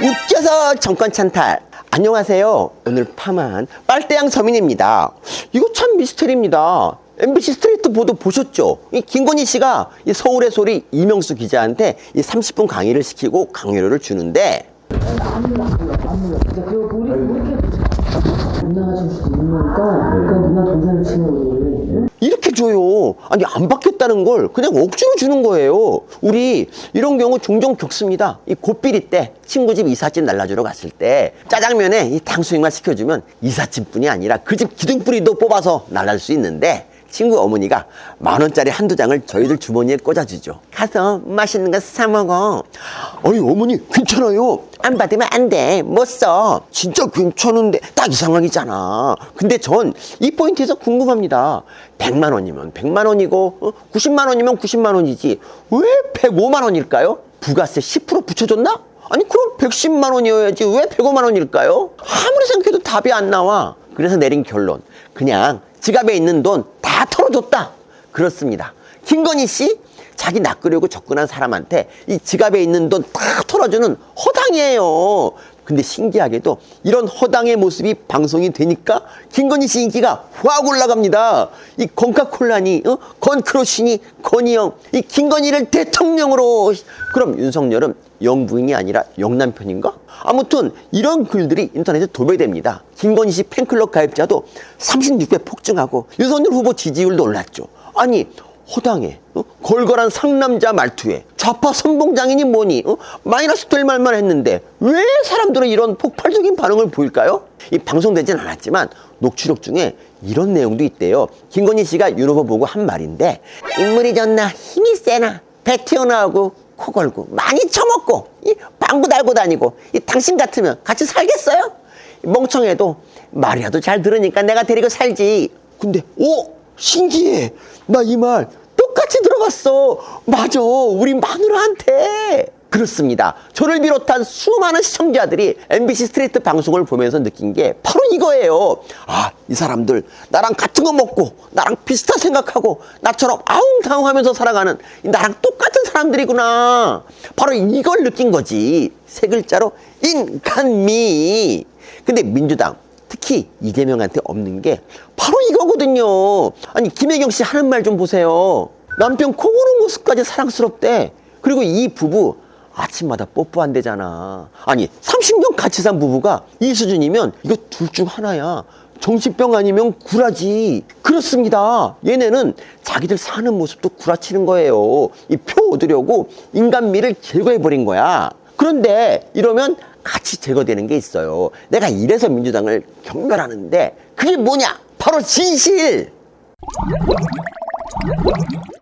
웃겨서 정권 찬탈. 안녕하세요. 오늘 파만 빨대양 서민입니다. 이거 참 미스터리입니다. MBC 스트레이트 보도 보셨죠? 이 김건희 씨가 이 서울의 소리 이명수 기자한테 이 30분 강의를 시키고 강요료를 주는데 못 나가실 수도 있는 거니까 그러니까 누나 동생을 치는 거예요. 이렇게 줘요. 아니 안 받겠다는 걸 그냥 억지로 주는 거예요. 우리 이런 경우 종종 겪습니다. 이 고삐리 때 친구 집 이삿짐 날라주러 갔을 때 짜장면에 이 탕수육만 시켜주면 이삿짐뿐이 아니라 그 집 기둥뿌리도 뽑아서 날라줄 수 있는데 친구 어머니가 만 원짜리 한두 장을 저희들 주머니에 꽂아주죠. 가서 맛있는 거 사 먹어. 어이 어머니 괜찮아요. 안 받으면 안 돼. 못 써. 진짜 괜찮은데 딱 이 상황이잖아. 근데 전 이 포인트에서 궁금합니다. 100만 원이면 100만 원이고 어? 90만 원이면 90만 원이지. 왜 105만 원일까요? 부가세 10% 붙여줬나? 아니 그럼 110만 원이어야지 왜 105만 원일까요? 아무리 생각해도 답이 안 나와. 그래서 내린 결론. 그냥 지갑에 있는 돈 다 털어줬다. 그렇습니다. 김건희 씨 자기 낚으려고 접근한 사람한테 이 지갑에 있는 돈 다 털어주는 허당이에요. 근데 신기하게도 이런 허당의 모습이 방송이 되니까 김건희 씨 인기가 확 올라갑니다. 이 건카콜라니, 어? 건크로시니, 건희영, 이 김건희를 대통령으로. 그럼 윤석열은 영부인이 아니라 영남편인가? 아무튼 이런 글들이 인터넷에 도배됩니다. 김건희 씨 팬클럽 가입자도 36배 폭증하고 윤석열 후보 지지율도 올랐죠. 아니 허당에 어? 걸걸한 상남자 말투에 좌파 선봉장이니 뭐니 어? 마이너스 될 말만 했는데 왜 사람들은 이런 폭발적인 반응을 보일까요? 이 방송되진 않았지만 녹취록 중에 이런 내용도 있대요. 김건희 씨가 윤 후보 보고 한 말인데 인물이 좋나 힘이 세나 배 튀어나오고 코 걸고 많이 처먹고 이 방구 달고 다니고 이 당신 같으면 같이 살겠어요? 멍청해도 말이라도 잘 들으니까 내가 데리고 살지. 근데 오 신기해. 나 이 말 똑같이 들어갔어. 맞아. 우리 마누라한테. 그렇습니다. 저를 비롯한 수많은 시청자들이 MBC 스트레이트 방송을 보면서 느낀 게 바로 이거예요. 아, 이 사람들 나랑 같은 거 먹고 나랑 비슷한 생각하고 나처럼 아웅다웅 하면서 살아가는 이 나랑 똑같은 사람들이구나. 바로 이걸 느낀 거지. 세 글자로 인간미. 근데 민주당 특히 이재명한테 없는 게 바로 이거거든요. 아니 김혜경 씨 하는 말 좀 보세요. 남편 코 고는 모습까지 사랑스럽대. 그리고 이 부부 아침마다 뽀뽀한대잖아. 아니 30년 같이 산 부부가 이 수준이면 이거 둘 중 하나야. 정신병 아니면 구라지. 그렇습니다. 얘네는 자기들 사는 모습도 구라치는 거예요. 이 표 얻으려고 인간미를 제거해버린 거야. 그런데 이러면 같이 제거되는 게 있어요. 내가 이래서 민주당을 경멸하는데 그게 뭐냐? 바로 진실!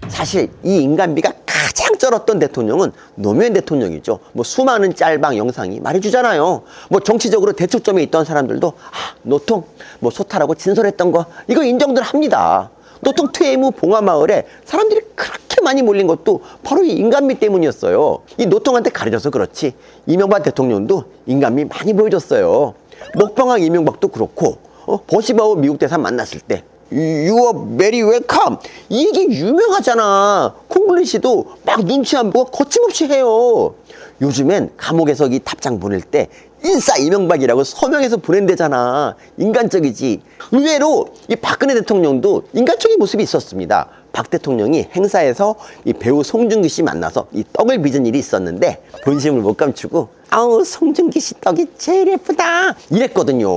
사실 이 인간비가 가장 쩔었던 대통령은 노무현 대통령이죠. 뭐 수많은 짤방 영상이 말해주잖아요. 뭐 정치적으로 대척점에 있던 사람들도 아 노통 뭐 소탈하고 진솔했던 거 이거 인정들 합니다. 노통 퇴임 후 봉화마을에 사람들이 그렇게 많이 몰린 것도 바로 이 인간미 때문이었어요. 이 노통한테 가려져서 그렇지 이명박 대통령도 인간미 많이 보여줬어요. 먹방왕 이명박도 그렇고 어, 버시바우 미국 대사 만났을 때 You are very welcome. 이 얘기 유명하잖아. 콩글리시도 막 눈치 안 보고 거침없이 해요. 요즘엔 감옥에서 이 답장 보낼 때 인싸 이명박이라고 서명해서 보낸대잖아. 인간적이지. 의외로 이 박근혜 대통령도 인간적인 모습이 있었습니다. 박 대통령이 행사에서 이 배우 송중기 씨 만나서 이 떡을 빚은 일이 있었는데 본심을 못 감추고 아우 송중기 씨 떡이 제일 예쁘다 이랬거든요.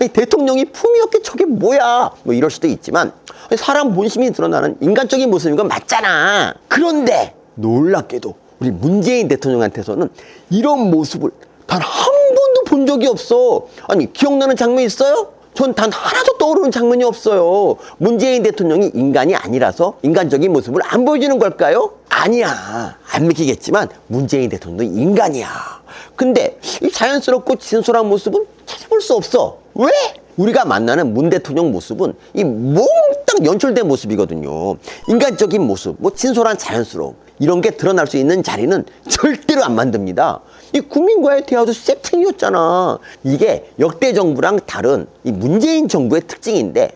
아니, 대통령이 품위 없게 저게 뭐야 뭐 이럴 수도 있지만 사람 본심이 드러나는 인간적인 모습인 건 맞잖아. 그런데 놀랍게도 우리 문재인 대통령한테서는 이런 모습을 단 한 번도 본 적이 없어. 아니 기억나는 장면 있어요? 전 단 하나도 떠오르는 장면이 없어요. 문재인 대통령이 인간이 아니라서 인간적인 모습을 안 보여주는 걸까요? 아니야. 안 믿기겠지만 문재인 대통령도 인간이야. 근데 이 자연스럽고 진솔한 모습은 찾아볼 수 없어. 왜? 우리가 만나는 문 대통령 모습은 이 몽땅 연출된 모습이거든요. 인간적인 모습, 뭐 진솔한 자연스러움 이런 게 드러날 수 있는 자리는 절대로 안 만듭니다. 이 국민과의 대화도 세팅이었잖아. 이게 역대 정부랑 다른 이 문재인 정부의 특징인데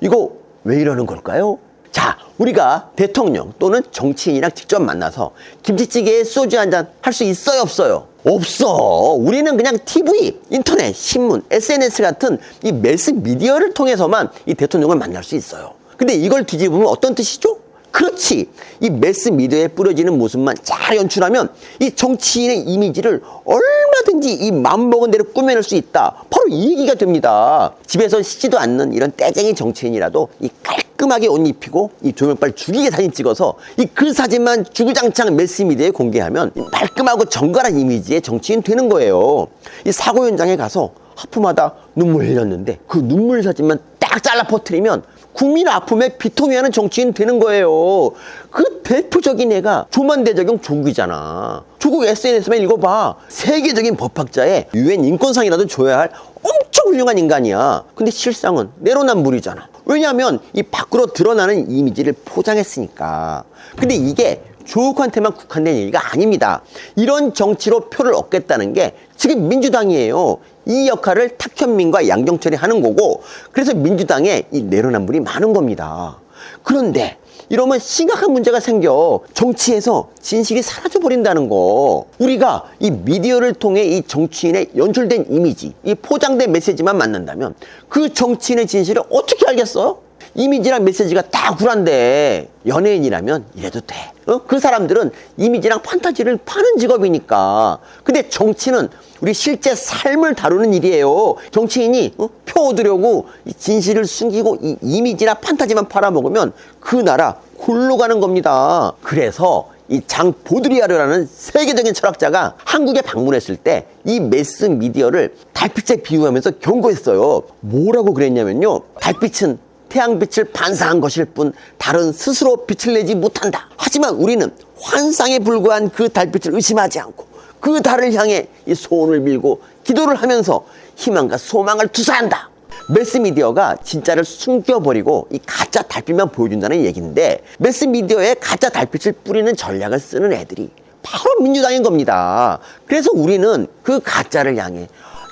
이거 왜 이러는 걸까요? 자, 우리가 대통령 또는 정치인이랑 직접 만나서 김치찌개에 소주 한 잔 할 수 있어요, 없어요? 없어. 우리는 그냥 TV, 인터넷, 신문, SNS 같은 이 매스 미디어를 통해서만 이 대통령을 만날 수 있어요. 근데 이걸 뒤집으면 어떤 뜻이죠? 그렇지. 이 매스 미디어에 뿌려지는 모습만 잘 연출하면 이 정치인의 이미지를 얼마든지 이 맘먹은 대로 꾸며낼 수 있다. 바로 이 얘기가 됩니다. 집에서 쉬지도 않는 이런 떼쟁이 정치인이라도 이 깔끔하게 옷 입히고 이 조명빨 죽이게 사진 찍어서 이 그 사진만 주구장창 매스 미디어에 공개하면 이 말끔하고 정갈한 이미지의 정치인 되는 거예요. 이 사고 현장에 가서 하품하다 눈물 흘렸는데 그 눈물 사진만 딱 잘라 퍼뜨리면 국민 아픔에 비통해하는 정치인 되는 거예요. 그 대표적인 애가 조만대적용 조국이잖아. 조국 SNS만 읽어봐. 세계적인 법학자의 유엔 인권상이라도 줘야 할 엄청 훌륭한 인간이야. 근데 실상은 내로남불이잖아. 왜냐하면 이 밖으로 드러나는 이미지를 포장했으니까. 근데 이게 조국한테만 국한된 얘기가 아닙니다. 이런 정치로 표를 얻겠다는 게 지금 민주당이에요. 이 역할을 탁현민과 양정철이 하는 거고 그래서 민주당에 이 내로남불이 많은 겁니다. 그런데 이러면 심각한 문제가 생겨 정치에서 진실이 사라져 버린다는 거. 우리가 이 미디어를 통해 이 정치인의 연출된 이미지, 이 포장된 메시지만 만난다면 그 정치인의 진실을 어떻게 알겠어요? 이미지랑 메시지가 다 굴한데 연예인이라면 이래도 돼. 어? 그 사람들은 이미지랑 판타지를 파는 직업이니까. 근데 정치는 우리 실제 삶을 다루는 일이에요. 정치인이 어? 표 얻으려고 이 진실을 숨기고 이 이미지나 판타지만 팔아먹으면 그 나라 골로 가는 겁니다. 그래서 이장 보드리아르라는 세계적인 철학자가 한국에 방문했을 때 이 매스 미디어를 달빛에 비유하면서 경고했어요. 뭐라고 그랬냐면요. 달빛은 태양빛을 반사한 것일 뿐 다른 스스로 빛을 내지 못한다. 하지만 우리는 환상에 불과한 그 달빛을 의심하지 않고 그 달을 향해 이 소원을 밀고 기도를 하면서 희망과 소망을 투사한다. 매스미디어가 진짜를 숨겨버리고 이 가짜 달빛만 보여준다는 얘기인데 매스미디어에 가짜 달빛을 뿌리는 전략을 쓰는 애들이 바로 민주당인 겁니다. 그래서 우리는 그 가짜를 향해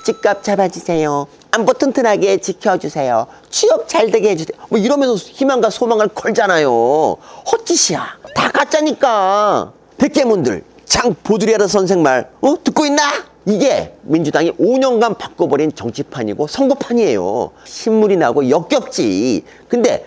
집값 잡아주세요. 안보 튼튼하게 지켜주세요. 취업 잘 되게 해주세요. 뭐 이러면서 희망과 소망을 걸잖아요. 헛짓이야. 다 가짜니까. 백개문들 장 보드리아르 선생 말 어? 듣고 있나? 이게 민주당이 5년간 바꿔버린 정치판이고 선거판이에요. 신물이 나고 역겹지. 근데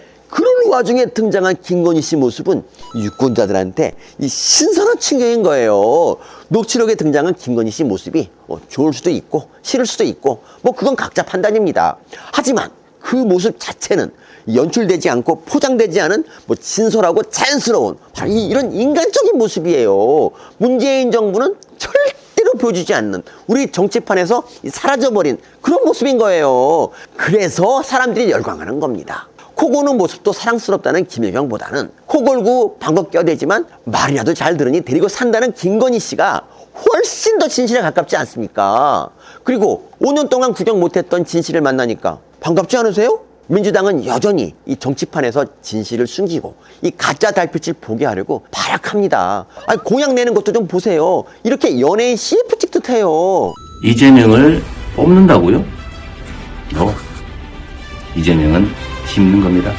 그런 와중에 등장한 김건희 씨 모습은 유권자들한테 이 신선한 충격인 거예요. 녹취록에 등장한 김건희 씨 모습이 어, 좋을 수도 있고 싫을 수도 있고 뭐 그건 각자 판단입니다. 하지만 그 모습 자체는 연출되지 않고 포장되지 않은 뭐 진솔하고 자연스러운 바로 이- 이런 인간적인 모습이에요. 문재인 정부는 절대로 보여주지 않는 우리 정치판에서 이 사라져버린 그런 모습인 거예요. 그래서 사람들이 열광하는 겁니다. 코 고는 모습도 사랑스럽다는 김혜경보다는 코 골고 방귀 껴대지만 말이라도 잘 들으니 데리고 산다는 김건희 씨가 훨씬 더 진실에 가깝지 않습니까? 그리고 5년 동안 구경 못했던 진실을 만나니까 반갑지 않으세요? 민주당은 여전히 이 정치판에서 진실을 숨기고 이 가짜 달빛을 보게 하려고 발악합니다. 아니, 공약 내는 것도 좀 보세요. 이렇게 연예인 CF 찍듯 해요. 이재명을 뽑는다고요? 너 이재명은 힘든 겁니다.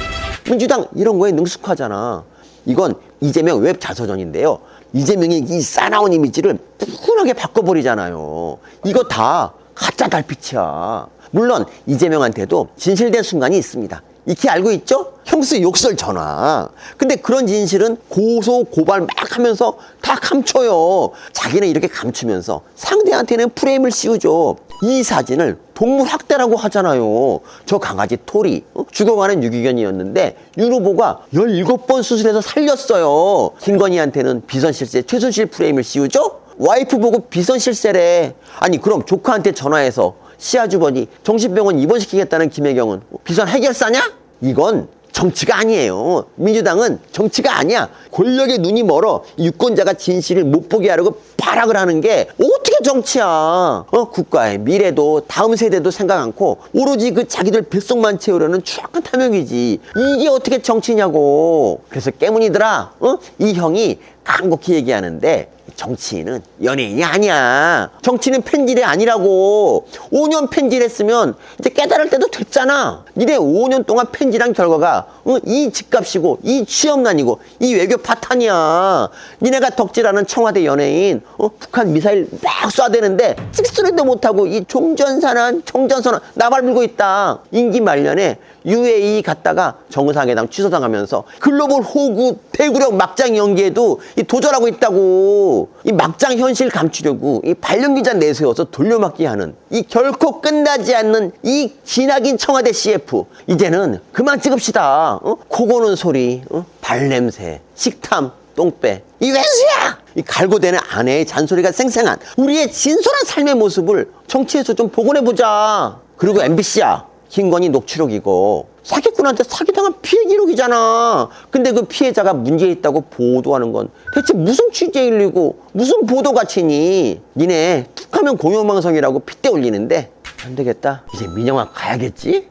민주당 이런 거에 능숙하잖아. 이건 이재명 웹 자서전인데요. 이재명의 이 싸나운 이미지를 푸근하게 바꿔버리잖아요. 이거 다 가짜 달빛이야. 물론 이재명한테도 진실된 순간이 있습니다. 익히 알고 있죠? 형수 욕설 전화. 근데 그런 진실은 고소, 고발 막 하면서 다 감춰요. 자기는 이렇게 감추면서 상대한테는 프레임을 씌우죠. 이 사진을 동물 학대라고 하잖아요. 저 강아지 토리, 어? 죽어가는 유기견이었는데 윤 후보가 17번 수술해서 살렸어요. 김건희한테는 비선실세 최순실 프레임을 씌우죠? 와이프 보고 비선실세래. 아니 그럼 조카한테 전화해서 시아주버니 정신병원 입원시키겠다는 김혜경은 비선 해결사냐? 이건 정치가 아니에요. 민주당은 정치가 아니야. 권력의 눈이 멀어 유권자가 진실을 못 보게 하려고 발악을 하는 게 어떻게 정치야? 어? 국가의 미래도 다음 세대도 생각 않고 오로지 그 자기들 뱃속만 채우려는 추악한 탐욕이지. 이게 어떻게 정치냐고. 그래서 깨문이들아, 어? 이 형이 간곡히 얘기하는데 정치인은 연예인이 아니야. 정치는 펜질이 아니라고. 5년 펜질했으면 이제 깨달을 때도 됐잖아. 니네 5년 동안 펜질한 결과가 어, 이 집값이고 이 취업난이고 이 외교 파탄이야. 니네가 덕질하는 청와대 연예인 어, 북한 미사일 막 쏴대는데 찍소리도 못하고 이 종전선언 종전선언 나발 불고 있다. 임기 말년에 UAE 갔다가 정상회담 취소당하면서 글로벌 호구 대구력 막장 연기에도 이 도전하고 있다고 이 막장 현실 감추려고 이 발령 기자 내세워서 돌려막기 하는 이 결코 끝나지 않는 이 기나긴 청와대 CF 이제는 그만 찍읍시다. 어? 코 고는 소리 어? 발냄새 식탐 똥배. 이 왼수야! 이 갈고대는 아내의 잔소리가 생생한 우리의 진솔한 삶의 모습을 정치에서 좀 복원해보자. 그리고 MBC야 김건희 녹취록이고 사기꾼한테 사기당한 피해 기록이잖아. 근데 그 피해자가 문제 있다고 보도하는 건 대체 무슨 취재 일리고 무슨 보도 가치니? 니네 툭하면 공영방송이라고 핏대 올리는데 안 되겠다. 이제 민영아 가야겠지?